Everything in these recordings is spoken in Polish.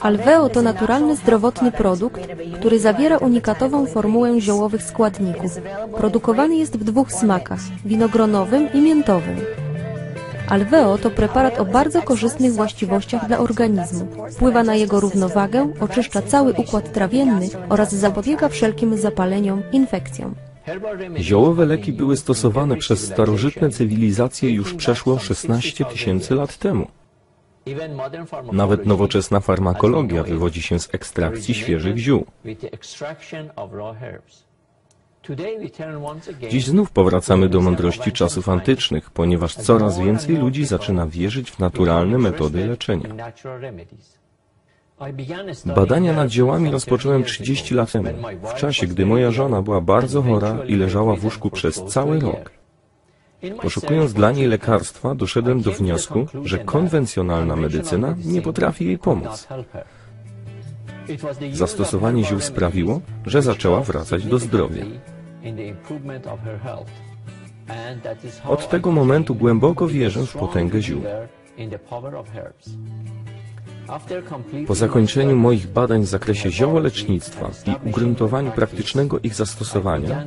Alveo to naturalny zdrowotny produkt, który zawiera unikatową formułę ziołowych składników. Produkowany jest w dwóch smakach, winogronowym i miętowym. Alveo to preparat o bardzo korzystnych właściwościach dla organizmu. Wpływa na jego równowagę, oczyszcza cały układ trawienny oraz zapobiega wszelkim zapaleniom, infekcjom. Ziołowe leki były stosowane przez starożytne cywilizacje już przeszło 16 tysięcy lat temu. Nawet nowoczesna farmakologia wywodzi się z ekstrakcji świeżych ziół. Dziś znów powracamy do mądrości czasów antycznych, ponieważ coraz więcej ludzi zaczyna wierzyć w naturalne metody leczenia. Badania nad ziołami rozpocząłem 30 lat temu, w czasie, gdy moja żona była bardzo chora i leżała w łóżku przez cały rok. Poszukując dla niej lekarstwa, doszedłem do wniosku, że konwencjonalna medycyna nie potrafi jej pomóc. Zastosowanie ziół sprawiło, że zaczęła wracać do zdrowia. Od tego momentu głęboko wierzę w potęgę ziół. Po zakończeniu moich badań w zakresie ziołolecznictwa i ugruntowaniu praktycznego ich zastosowania,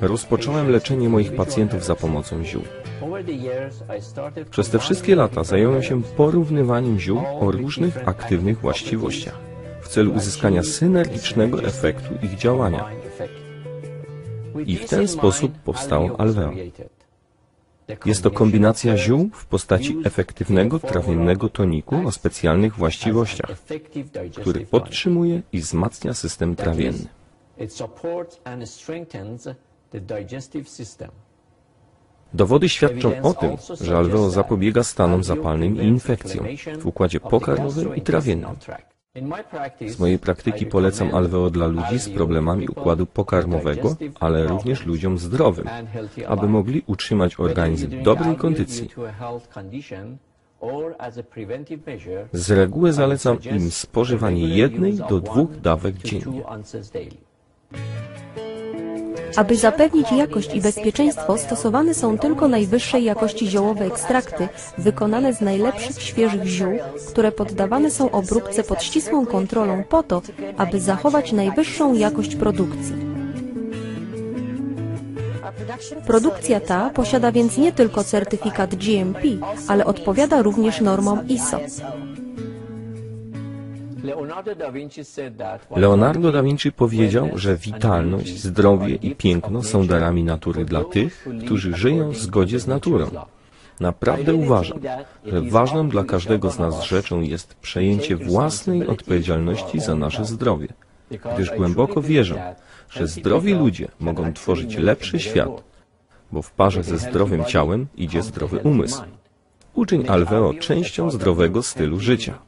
rozpocząłem leczenie moich pacjentów za pomocą ziół. Przez te wszystkie lata zająłem się porównywaniem ziół o różnych aktywnych właściwościach w celu uzyskania synergicznego efektu ich działania. I w ten sposób powstało Alveo. Jest to kombinacja ziół w postaci efektywnego trawiennego toniku o specjalnych właściwościach, który podtrzymuje i wzmacnia system trawienny. Dowody świadczą o tym, że alveo zapobiega stanom zapalnym i infekcjom w układzie pokarmowym i trawiennym. Z mojej praktyki polecam alveo dla ludzi z problemami układu pokarmowego, ale również ludziom zdrowym, aby mogli utrzymać organizm w dobrej kondycji. Z reguły zalecam im spożywanie jednej do dwóch dawek dziennie. Aby zapewnić jakość i bezpieczeństwo, stosowane są tylko najwyższej jakości ziołowe ekstrakty, wykonane z najlepszych świeżych ziół, które poddawane są obróbce pod ścisłą kontrolą po to, aby zachować najwyższą jakość produkcji. Produkcja ta posiada więc nie tylko certyfikat GMP, ale odpowiada również normom ISO. Leonardo da Vinci powiedział, że witalność, zdrowie i piękno są darami natury dla tych, którzy żyją w zgodzie z naturą. Naprawdę uważam, że ważną dla każdego z nas rzeczą jest przejęcie własnej odpowiedzialności za nasze zdrowie, gdyż głęboko wierzę, że zdrowi ludzie mogą tworzyć lepszy świat, bo w parze ze zdrowym ciałem idzie zdrowy umysł. Uczyń Alveo częścią zdrowego stylu życia.